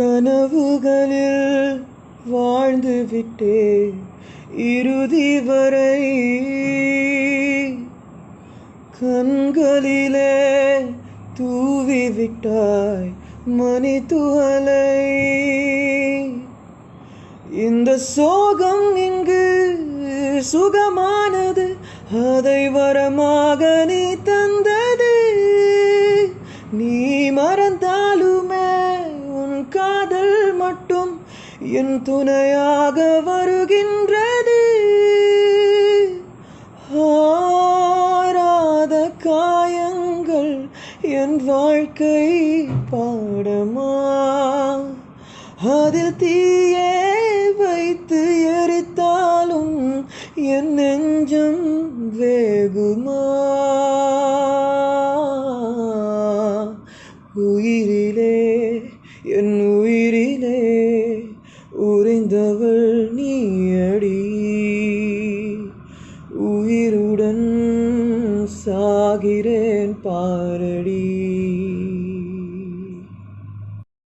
கனவுகளில் வாழ்ந்து விட்டே இறுதி வரை கண்களிலே தூவி விட்டாய் மணி துகளை இந்த சோகம் இங்கு சுகமானது அதை வரமாக நீ தந்தது. நீ மறந்த மட்டும் என் துணையாக வருகின்றது. ஆராத காயங்கள் என் வாழ்க்கை பாடமா? அதில் தீயே வைத்து எரித்தாலும் என் நெஞ்சம் வேகுமா? உயிரிலே என் உயிரிலே உறைந்தவள் நீயடி. உயிருடன் சாகிறேன் பாரடி.